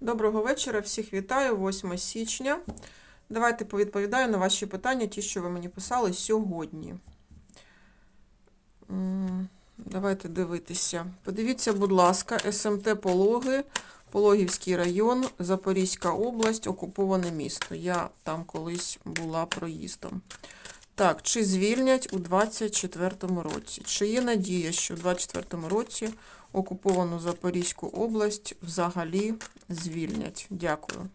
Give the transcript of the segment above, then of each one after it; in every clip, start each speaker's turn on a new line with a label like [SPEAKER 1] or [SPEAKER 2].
[SPEAKER 1] Доброго вечора, всіх вітаю, 8 січня. Давайте повідповідаю на ваші питання, ті, що ви мені писали сьогодні. Давайте дивитися. Подивіться, будь ласка, СМТ Пологи, Пологівський район, Запорізька область, окуповане місто. Я там колись була проїздом. Так, чи звільнять у 24-му році? Чи є надія, що у 24-му році окуповану Запорізьку область взагалі звільнять? Дякую.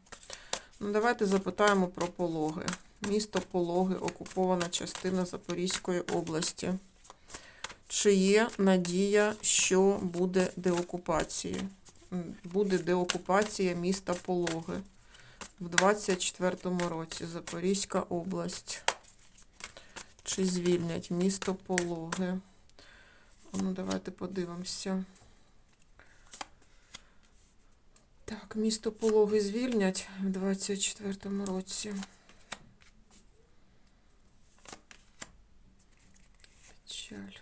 [SPEAKER 1] Ну, давайте запитаємо про пологи. Місто Пологи, окупована частина Запорізької області. Чи є надія, що буде деокупація? Буде деокупація міста Пологи в 24-му році. Запорізька область. Чи звільнять місто Пологи? Ну, давайте подивимося. Так, місто Пологи звільнять в 24-му році. Печаль.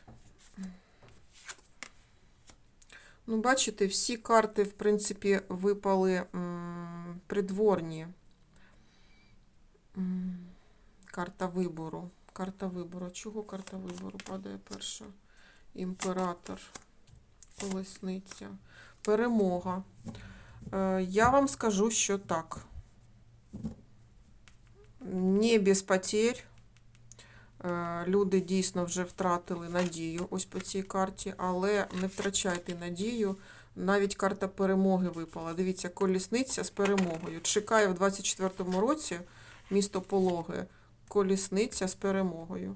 [SPEAKER 1] Ну, бачите, всі карти, в принципі, випали м, придворні. М, Карта вибору. Карта вибору. Чого карта вибору падає перша? Імператор. Колесниця. Перемога. Е, Я вам скажу, що так. Не без потерь. Е, Люди дійсно вже втратили надію ось по цій карті, але не втрачайте надію. Навіть карта перемоги випала. Дивіться, колісниця з перемогою. Чекає в 24-му році місто Пологи. Колісниця з перемогою.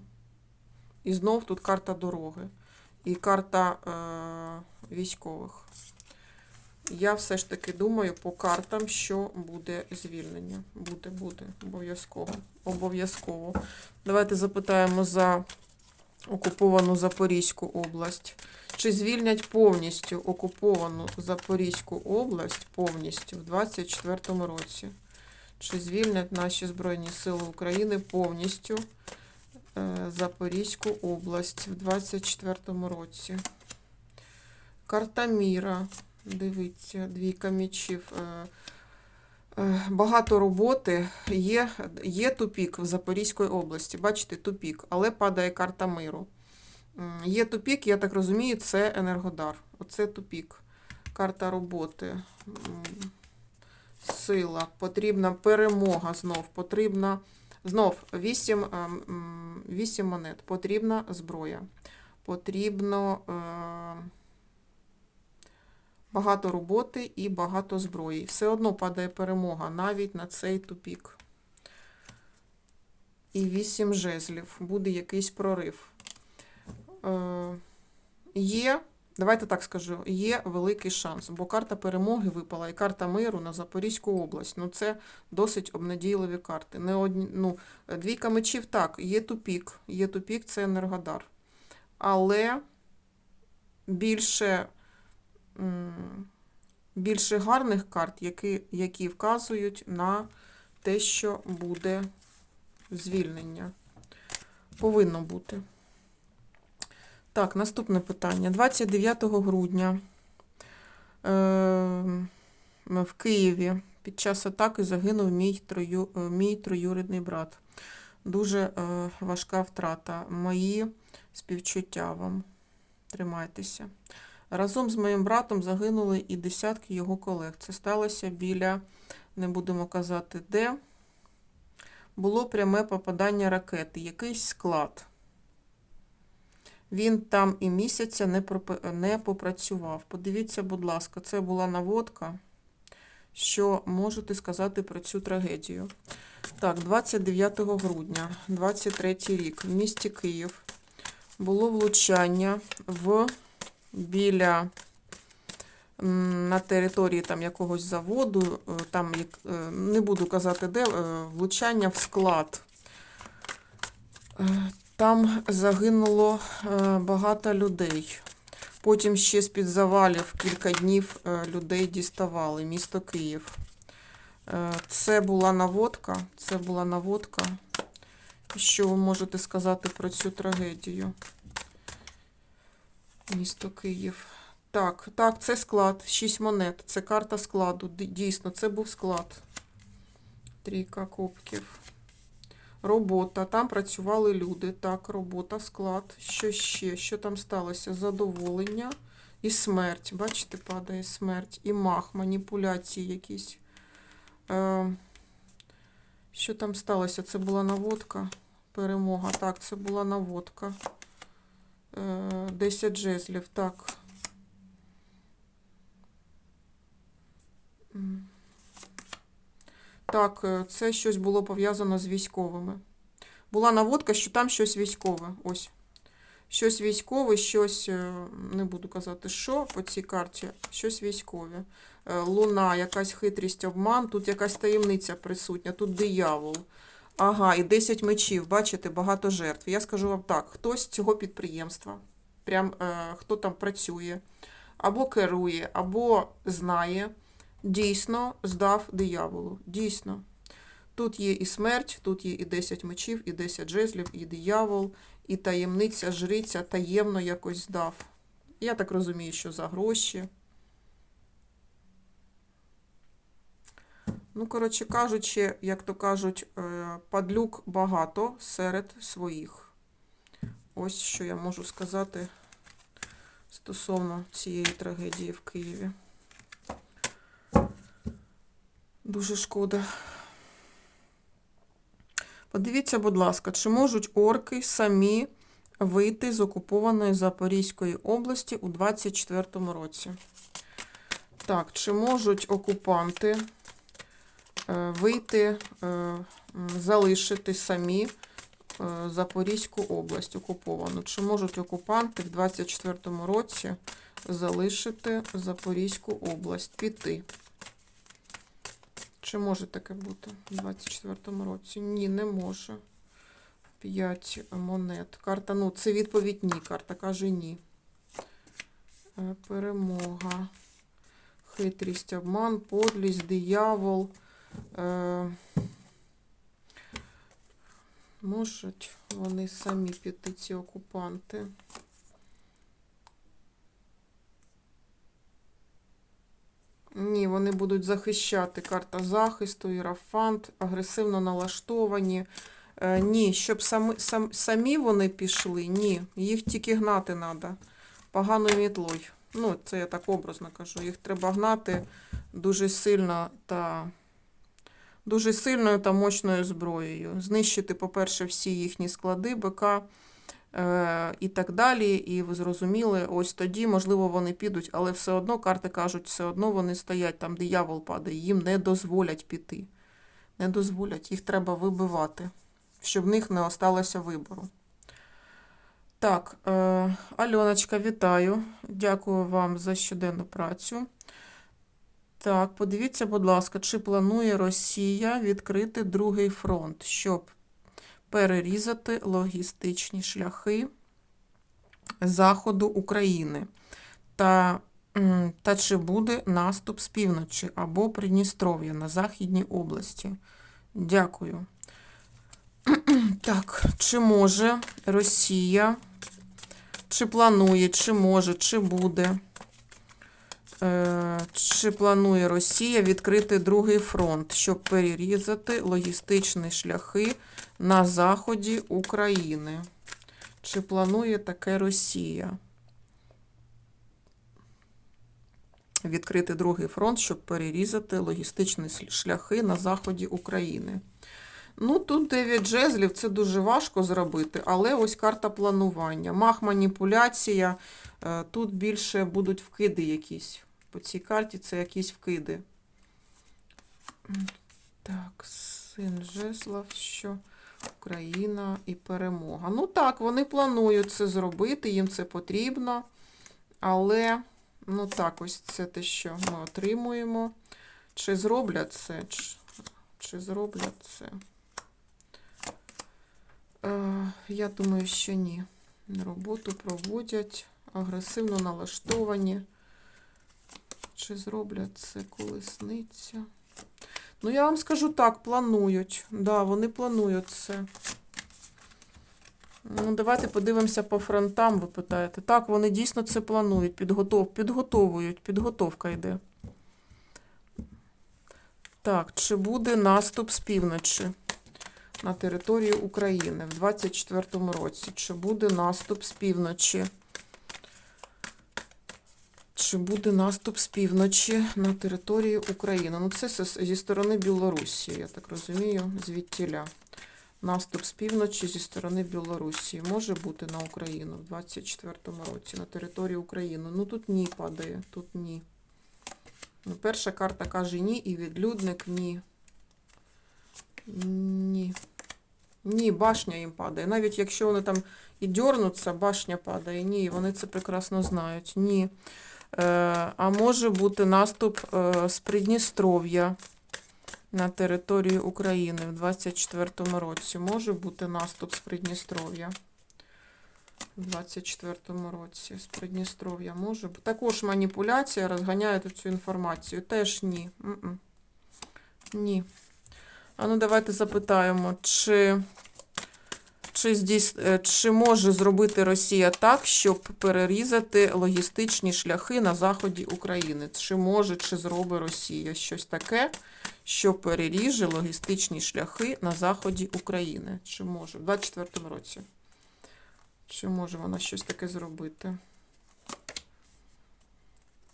[SPEAKER 1] І знов тут карта дороги. І карта е, військових. Я все ж таки думаю по картам, що буде звільнення. Буде, буде. Обов'язково. Обов'язково. Давайте запитаємо за окуповану Запорізьку область. Чи звільнять повністю окуповану Запорізьку область повністю в 24-му році? Чи звільнять наші Збройні Сили України повністю е, Запорізьку область в 24-му році? Карта Міра. Дивіться, двійка мічів. Е, е, Багато роботи. Є, є тупік в Запорізькій області. Бачите, тупік, але падає карта миру. Є тупік, я так розумію, це Енергодар. Оце тупік. Карта роботи. Сила. Потрібна перемога знов. Потрібна знов 8, 8 монет. Потрібна зброя. Потрібно. Багато роботи і багато зброї. Все одно падає перемога навіть на цей тупік. І вісім жезлів. Буде якийсь прорив. Е, є, давайте так скажу, є великий шанс, бо карта перемоги випала і карта миру на Запорізьку область. Ну, це досить обнадійливі карти. Не одні, ну, двійка мечів так, є тупік. Є тупік, це Енергодар. Але більше більше гарних карт, які, які вказують на те, що буде звільнення. Повинно бути. Так, наступне питання. 29 грудня е, в Києві під час атаки загинув мій, трою, е, мій троюрідний брат. Дуже е, важка втрата. Мої співчуття вам. Тримайтеся. Разом з моїм братом загинули і десятки його колег. Це сталося біля, не будемо казати, де. Було пряме попадання ракети, якийсь склад. Він там і місяця не, не попрацював. Подивіться, будь ласка, це була наводка. Що можете сказати про цю трагедію? Так, 29 грудня, 23 рік, в місті Київ було влучання в біля на території там якогось заводу, е, там е, не буду казати де, е, влучання в склад. Там загинуло багато людей. Потім ще з-під завалів кілька днів людей діставали, місто Київ. Це була наводка. Це була наводка. Що ви можете сказати про цю трагедію? Місто Київ. Так, так, це склад. 6 монет. Це карта складу. Дійсно, це був склад. Трійка кубків. Робота. Там працювали люди. Так, робота, склад. Що ще? Що там сталося? Задоволення і смерть. Бачите, падає смерть. І мах, маніпуляції якісь. Е, що там сталося? Це була наводка. Перемога. Так, це була наводка. Е, 10 жезлів. Так. Так, е, це щось було пов'язано з військовими. Була наводка, що там щось військове. Ось. Щось військове, щось, е, не буду казати, що по цій карті, щось військове. Е, Луна, якась хитрість, обман, тут якась таємниця присутня, тут диявол. Ага, і 10 мечів, бачите, багато жертв. Я скажу вам так: хтось з цього підприємства, прям е, хто там працює, або керує, або знає, дійсно здав дияволу. Дійсно. Тут є і смерть, тут є і 10 мечів, і 10 жезлів, і диявол, і таємниця, жриця таємно якось здав. Я так розумію, що за гроші. Ну, коротше кажучи, як то кажуть, е, падлюк багато серед своїх. Ось що я можу сказати стосовно цієї трагедії в Києві. Дуже шкода. Подивіться, будь ласка, чи можуть орки самі вийти з окупованої Запорізької області у 24-му році? Так, чи можуть окупанти вийти, е, залишити самі е, Запорізьку область окуповану? Чи можуть окупанти в 24-му році залишити Запорізьку область, піти? Чи може таке бути у 24-му році? Ні, не може. 5 монет. Карта, ну, це відповідь ні. Карта каже ні. Е, Перемога. Хитрість, обман, подлість, диявол. Е, можуть вони самі піти, ці окупанти. Ні, вони будуть захищати карта захисту, ірафант, агресивно налаштовані. Е, ні, щоб самі, сам, самі вони пішли, ні. Їх тільки гнати треба. Поганою мітлою. Ну, це я так образно кажу. Їх треба гнати дуже сильно та дуже сильною та мощною зброєю. Знищити, по-перше, всі їхні склади, БК е, і так далі. І ви зрозуміли, ось тоді, можливо, вони підуть, але все одно карти кажуть, все одно вони стоять там, диявол падає, їм не дозволять піти. Не дозволять, їх треба вибивати, щоб в них не осталося вибору. Так, е, Альоночка, вітаю. Дякую вам за щоденну працю. Так, подивіться, будь ласка, чи планує Росія відкрити другий фронт, щоб перерізати логістичні шляхи заходу України. Та, та чи буде наступ з півночі або Придністров'я на Західній області? Дякую. Так, чи може Росія, чи планує, чи може, чи буде, чи планує Росія відкрити другий фронт, щоб перерізати логістичні шляхи на заході України? Чи планує таке Росія? Відкрити другий фронт, щоб перерізати логістичні шляхи на заході України. Ну, тут 9 жезлів, це дуже важко зробити, але ось карта планування. Мах маніпуляція. е, Тут більше будуть вкиди якісь. По цій карті це якісь вкиди. Так, син жезлов, що Україна і перемога. Ну так, вони планують це зробити, їм це потрібно. Але, ну так, ось це те, що ми отримуємо. Чи зроблять це? Чи, чи зроблять це? Е, Я думаю, що ні. Роботу проводять, агресивно налаштовані. Чи зроблять це колесниця? Ну, я вам скажу так, планують. Да, вони планують це. Ну, давайте подивимося по фронтам, ви питаєте. Так, вони дійсно це планують, підготов, підготовують, підготовка йде. Так, чи буде наступ з півночі на територію України в 24-му році? Чи буде наступ з півночі? Чи буде наступ з півночі на територію України? Ну, це зі сторони Білорусі, я так розумію, звідтіля. Наступ з півночі зі сторони Білорусі може бути на Україну в 24-му році, на території України. Ну тут ні падає, тут ні. Ну, перша карта каже ні, і відлюдник ні. Ні. Ні, башня їм падає. Навіть якщо вони там і дьорнуться, башня падає. Ні, вони це прекрасно знають. Ні. Е, а може бути наступ е, з Придністров'я на територію України в 24-му році. Може бути наступ з Придністров'я. В 24-му році з Придністров'я може бути. Також маніпуляція, розганяють цю інформацію. Теж ні. М-м. Ні. А ну давайте запитаємо, чи, чи, здійс... е, чи може зробити Росія так, щоб перерізати логістичні шляхи на заході України? Чи може, чи зробить Росія щось таке, що переріже логістичні шляхи на заході України? Чи може? В 24-му році. Чи може вона щось таке зробити?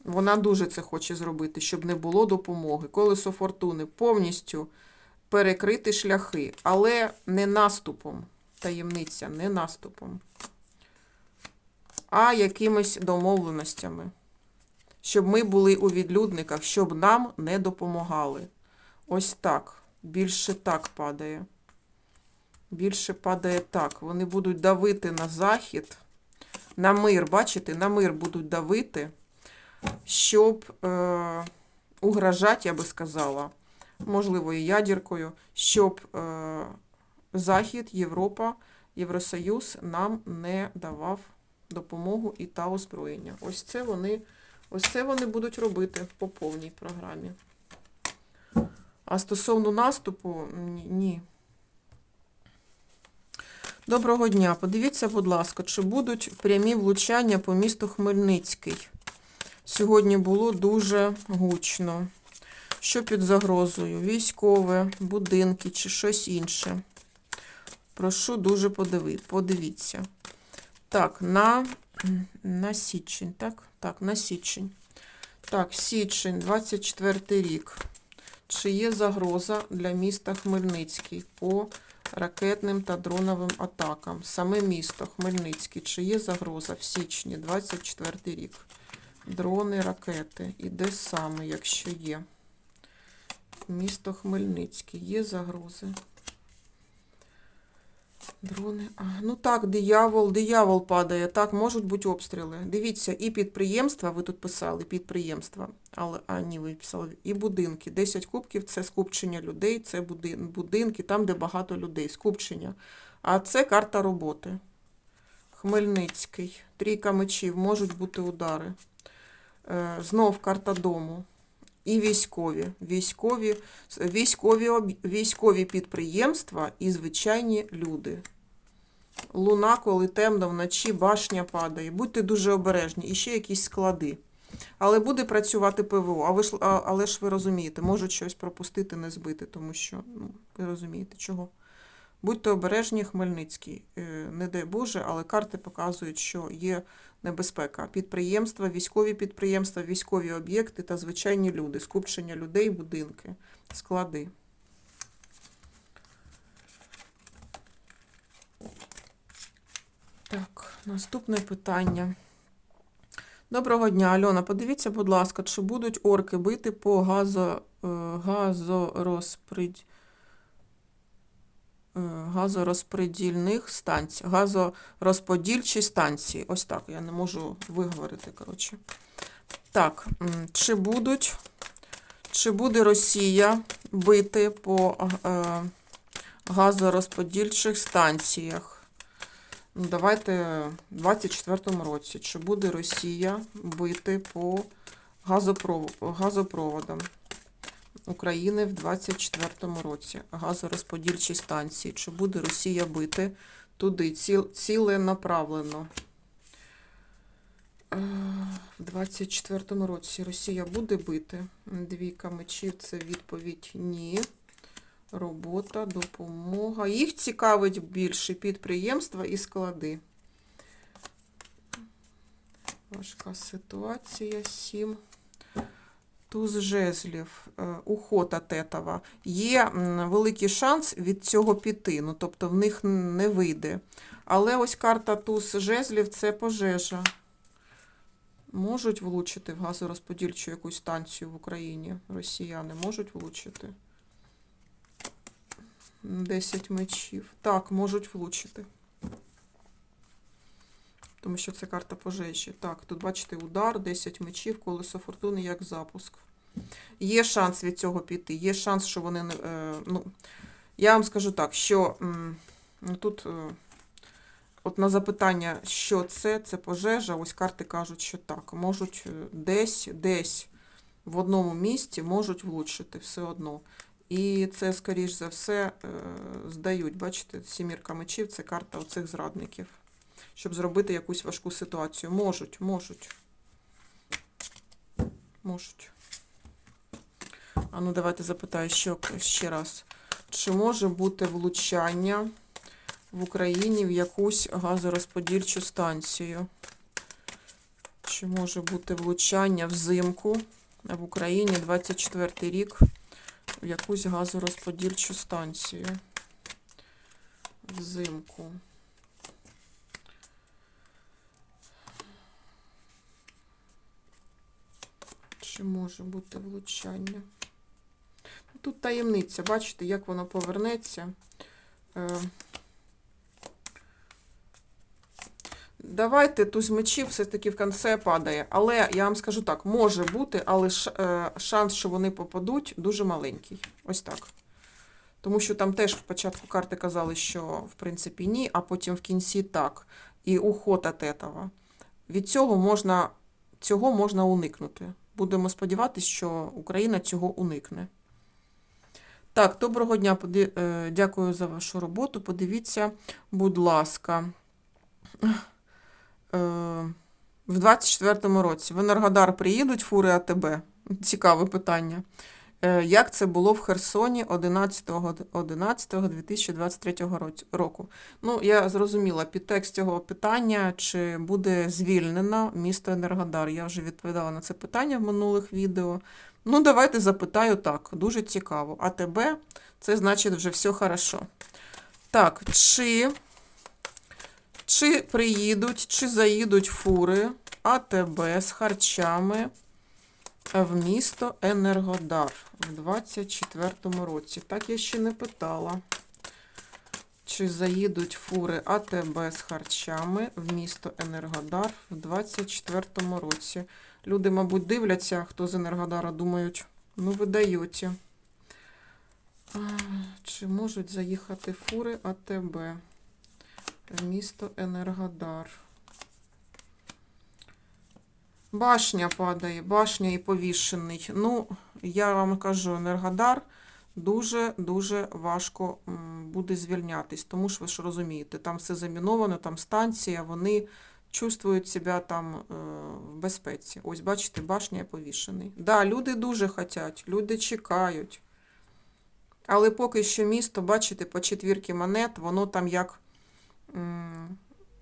[SPEAKER 1] Вона дуже це хоче зробити, щоб не було допомоги. Колесо фортуни повністю перекрити шляхи, але не наступом. Таємниця, не наступом, а якимись домовленостями. Щоб ми були у відлюдниках, щоб нам не допомагали. Ось так. Більше так падає. Більше падає так. Вони будуть давити на захід, на мир, бачите, на мир будуть давити, щоб е, угрожати, я би сказала, можливо, і ядеркою, щоб е, Захід, Європа, Євросоюз нам не давав допомогу і та озброєння. Ось це вони, ось це вони будуть робити по повній програмі. А стосовно наступу, ні-. Доброго дня. Подивіться, будь ласка, чи будуть прямі влучання по місту Хмельницький. Сьогодні було дуже гучно. Що під загрозою? Військове, будинки чи щось інше. Прошу дуже подиви, подивіться. Так, на, на січень, так? Так, на січень. Так, січень, 24 рік. Чи є загроза для міста Хмельницький по ракетним та дроновим атакам? Саме місто Хмельницький, чи є загроза в січні, 24 рік? Дрони, ракети. І де саме, якщо є? Місто Хмельницький. Є загрози. Дрони. А, ну так, диявол, диявол падає. Так, можуть бути обстріли. Дивіться, і підприємства, ви тут писали, підприємства, але а, ні, ви писали, і будинки. 10 кубків це скупчення людей, це будин- будинки, там, де багато людей, скупчення. А це карта роботи. Хмельницький. Трійка мечів, можуть бути удари. Е, знов карта дому. І військові. Військові, військові, військові підприємства і звичайні люди. Луна, коли темно, вночі башня падає. Будьте дуже обережні. І ще якісь склади. Але буде працювати ПВО. А ви ж, але ж ви розумієте, можуть щось пропустити, не збити, тому що ну, ви розумієте, чого. Будьте обережні, Хмельницький. Е, Не дай Боже, але карти показують, що є небезпека. Підприємства, військові підприємства, військові об'єкти та звичайні люди, скупчення людей, будинки, склади. Так, наступне питання. Доброго дня, Альона. Подивіться, будь ласка, чи будуть орки бити по газо, е, е, газорозпредільних станціях, газорозподільчі станції. Ось так, я не можу виговорити, коротше. Так, чи будуть, чи буде Росія бити по е, газорозподільчих станціях? Ну, давайте в 24-му році. Чи буде Росія бити по газопроводам України в 24-му році? Газорозподільчі станції. Чи буде Росія бити туди, ціл, ціленаправлено. Е, В 24-му році Росія буде бити. Двійка мечів це відповідь ні. Робота, допомога. Їх цікавить більше підприємства і склади. Важка ситуація. Сім. Туз жезлів, е, ухота тетова. Є великий шанс від цього піти, ну тобто в них не вийде. Але ось карта туз жезлів це пожежа. Можуть влучити в газорозподільчу якусь станцію в Україні. Росіяни можуть влучити. 10 мечів. Так, можуть влучити. Тому що це карта пожежі. Так, тут бачите удар, 10 мечів, колесо фортуни як запуск. Є шанс від цього піти. Є шанс, що вони. Е, ну, я вам скажу так, що ну, тут е, от на запитання, що це, це пожежа, ось карти кажуть, що так. Можуть е, десь, десь в одному місці можуть влучити все одно. І це, скоріш за все, здають. Бачите, сімірка мечів це карта оцих зрадників щоб зробити якусь важку ситуацію. Можуть, можуть. Можуть. А ну давайте запитаю ще, ще раз. Чи може бути влучання в Україні в якусь газорозподільчу станцію? Чи може бути влучання взимку в Україні 24 й рік в якусь газорозподільчу станцію? Взимку. Чи може бути влучання? Тут таємниця, бачите, як воно повернеться. Е, Давайте туз мечів все-таки в кінці падає. Але я вам скажу так, може бути, але е, шанс, що вони попадуть, дуже маленький. Ось так. Тому що там теж спочатку карти казали, що в принципі ні, а потім в кінці так. І уход от этого. Від цього можна, цього можна уникнути. Будемо сподіватися, що Україна цього уникне. Так, доброго дня. Е, Дякую за вашу роботу. Подивіться, будь ласка. Е, В 24-му році в Енергодар приїдуть фури АТБ? Цікаве питання. Е, Як це було в Херсоні 11.11.2023 році- року? Ну, я зрозуміла підтекст цього питання, чи буде звільнено місто Енергодар. Я вже відповідала на це питання в минулих відео. Ну, давайте запитаю так, дуже цікаво. АТБ це значить вже все хорошо. Так, чи, чи приїдуть, чи заїдуть фури АТБ з харчами в місто Енергодар в 24-му році? Так я ще не питала. Чи заїдуть фури АТБ з харчами в місто Енергодар в 24-му році? Люди, мабуть, дивляться, хто з Енергодара, думають, ну ви даєте. Чи можуть заїхати фури АТБ в місто Енергодар? Башня падає, башня і повішений. Ну, я вам кажу, Енергодар дуже-дуже важко буде звільнятись, тому що ви ж розумієте, там все заміновано, там станція, вони чувствують себе там е, в безпеці. Ось, бачите, башня і повішений. Да, люди дуже хочуть, люди чекають. Але поки що місто, бачите, по четвірки монет, воно там як,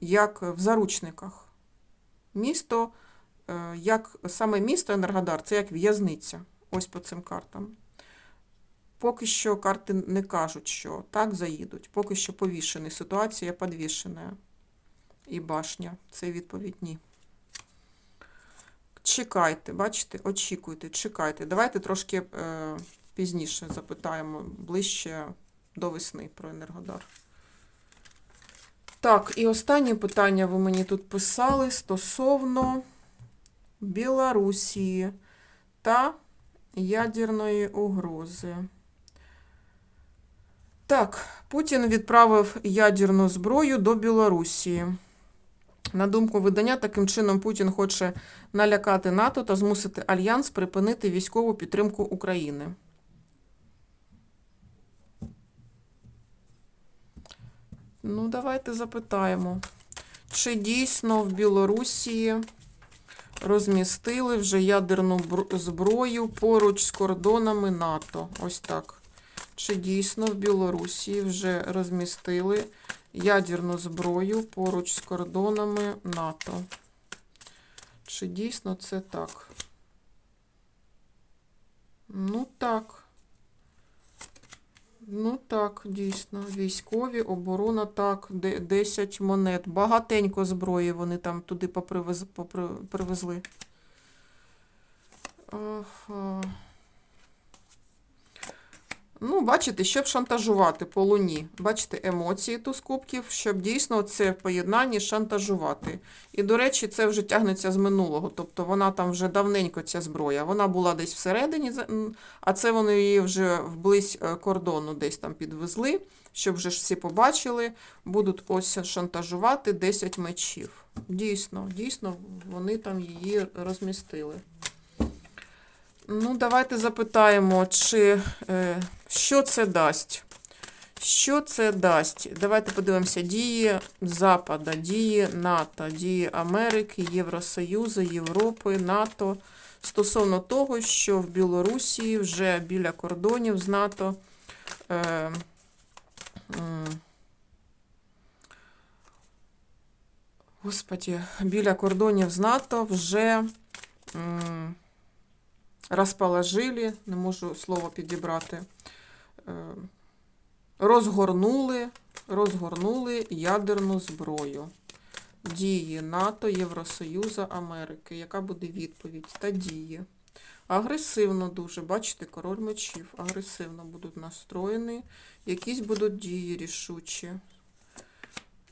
[SPEAKER 1] як в заручниках. Місто, як саме місто Енергодар, це як в'язниця. Ось по цим картам. Поки що карти не кажуть, що так заїдуть. Поки що повішений. Ситуація підвішена. І башня. Це відповідь ні. Чекайте, бачите, очікуйте, чекайте. Давайте трошки е, пізніше запитаємо ближче до весни про Енергодар. Так, і останнє питання ви мені тут писали стосовно Білорусі та ядерної угрози. Так, Путін відправив ядерну зброю до Білорусі. На думку видання, таким чином Путін хоче налякати НАТО та змусити Альянс припинити військову підтримку України. Ну, давайте запитаємо, чи дійсно в Білорусі розмістили вже ядерну зброю поруч з кордонами НАТО? Ось так. Чи дійсно в Білорусі вже розмістили ядерну зброю поруч з кордонами НАТО? Чи дійсно це так? Ну так. Ну так, дійсно. Військові, оборона, так, 10 монет. Багатенько зброї вони там туди привезли. Ага. Ну, бачите, щоб шантажувати по луні. Бачите, емоції туз кубків, щоб дійсно це в поєднанні шантажувати. І, до речі, це вже тягнеться з минулого. Тобто вона там вже давненько ця зброя. Вона була десь всередині, а це вони її вже вблизь е, кордону десь там підвезли, щоб вже всі побачили. Будуть ось шантажувати 10 мечів. Дійсно, дійсно, вони там її розмістили. Ну, давайте запитаємо, чи е, що це дасть. Що це дасть? Давайте подивимося дії Запада, дії НАТО, дії Америки, Євросоюзу, Європи, НАТО стосовно того, що в Білорусі вже біля кордонів з НАТО. Е, Господі, біля кордонів з НАТО вже м, розположили, не можу слово підібрати. Е, розгорнули, розгорнули ядерну зброю. Дії НАТО, Євросоюзу, Америки. Яка буде відповідь? Та дії. Агресивно дуже, бачите, король мечів. Агресивно будуть настроєні. Якісь будуть дії рішучі.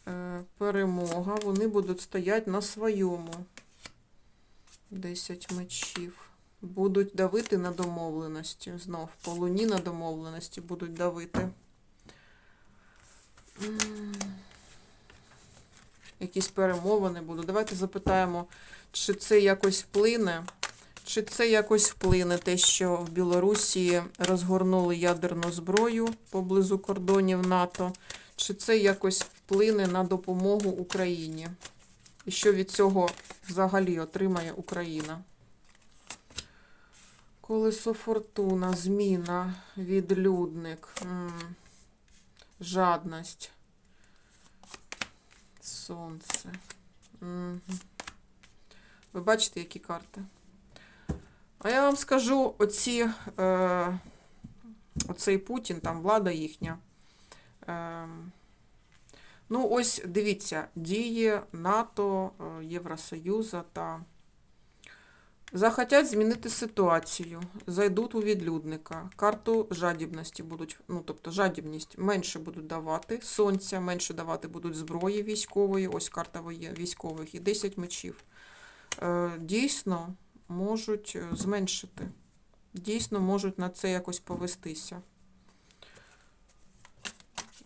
[SPEAKER 1] Е, перемога. Вони будуть стояти на своєму. 10 мечів. Будуть давити на домовленості. Знов по луні на домовленості будуть давити. Якісь перемовини будуть. Давайте запитаємо, чи це якось вплине. Чи це якось вплине те, що в Білорусі розгорнули ядерну зброю поблизу кордонів НАТО? Чи це якось вплине на допомогу Україні? І що від цього взагалі отримає Україна? Колесо фортуна, зміна, відлюдник, жадність, сонце. Ви бачите, які карти? А я вам скажу, оці, е, оцей Путін, там влада їхня. Е, ну, ось дивіться, дії НАТО, е, Євросоюзу та захотять змінити ситуацію, зайдуть у відлюдника, карту жадібності будуть, ну тобто жадібність менше будуть давати, сонця менше давати будуть зброї військової, ось карта військових і 10 мечів. Е, Дійсно можуть е, зменшити, дійсно можуть на це якось повестися.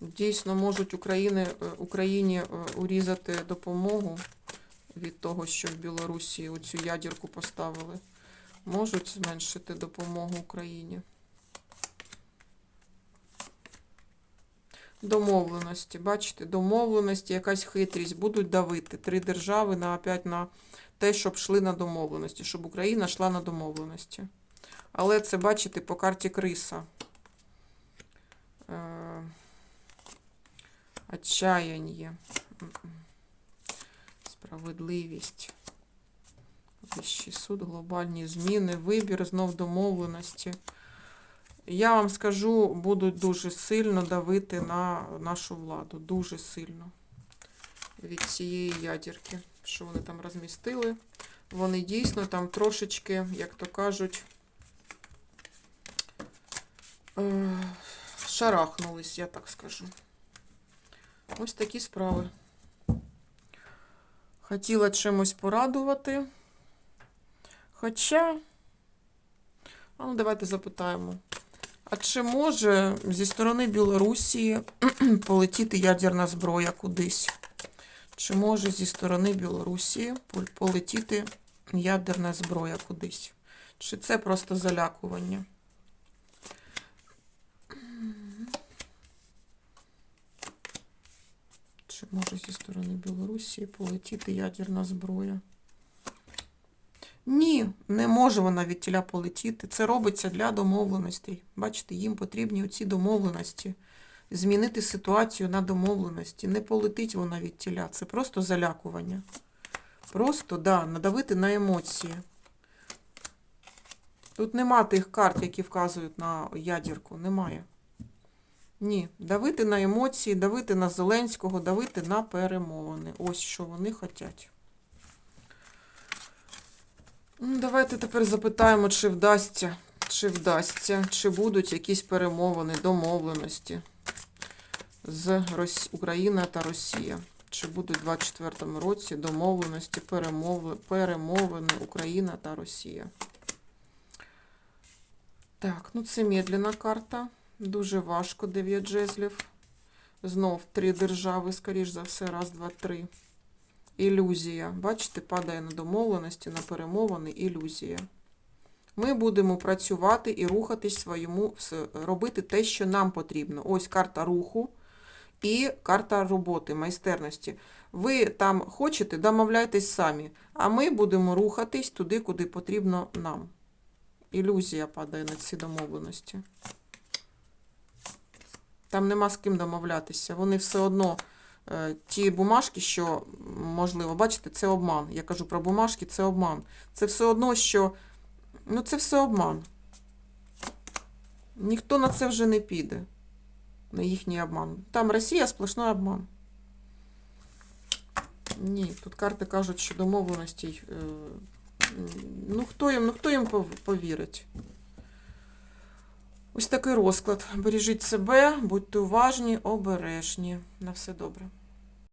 [SPEAKER 1] Дійсно можуть України, е, Україні урізати допомогу від того, що в Білорусі оцю ядерку поставили. Можуть зменшити допомогу Україні. Домовленості, бачите, домовленості, якась хитрість, будуть давити три держави на опять на те, щоб йшли на домовленості, щоб Україна йшла на домовленості. Але це, бачите, по карті криса. Е, Отчаяння. Справедливість. Вищий суд, глобальні зміни, вибір, знов домовленості. Я вам скажу, будуть дуже сильно давити на нашу владу. Дуже сильно. Від цієї ядерки, що вони там розмістили. Вони дійсно там трошечки, як то кажуть, е, шарахнулись, я так скажу. Ось такі справи. Хотіла чимось порадувати. Хоча, а ну давайте запитаємо. А чи може зі сторони Білорусі полетіти ядерна зброя кудись? Чи може зі сторони Білорусі полетіти ядерна зброя кудись? Чи це просто залякування? Може зі сторони Білорусі полетіти ядерна зброя. Ні, не може вона від тіля полетіти. Це робиться для домовленостей. Бачите, їм потрібні оці домовленості. Змінити ситуацію на домовленості. Не полетить вона від тіля. Це просто залякування. Просто, да, надавити на емоції. Тут нема тих карт, які вказують на ядерку. Немає. Ні, давити на емоції, давити на Зеленського, давити на перемовини. Ось що вони хочуть. Ну, Давайте тепер запитаємо, чи вдасться, чи вдасться, чи будуть якісь перемовини, домовленості з Рос... Україна та Росія. Чи будуть у 2024 році домовленості, перемови... перемовини Україна та Росія. Так, ну це медленна карта. Дуже важко 9 жезлів. Знов три держави, скоріш за все, раз, два, три. Ілюзія. Бачите, падає на домовленості, на перемовини, ілюзія. Ми будемо працювати і рухатись своєму, робити те, що нам потрібно. Ось карта руху і карта роботи, майстерності. Ви там хочете, домовляйтесь самі, а ми будемо рухатись туди, куди потрібно нам. Ілюзія падає на ці домовленості. Там нема з ким домовлятися. Вони все одно, е, ті бумажки, що можливо, бачите, це обман. Я кажу про бумажки, це обман. Це все одно, що. Ну, це все обман. Ніхто на це вже не піде. На їхній обман. Там Росія сплошний обман. Ні, тут карти кажуть, що домовленостей. е, Ну, хто їм, ну, хто їм повірить? Ось такий розклад. Бережіть себе, будьте уважні, обережні. На все добре.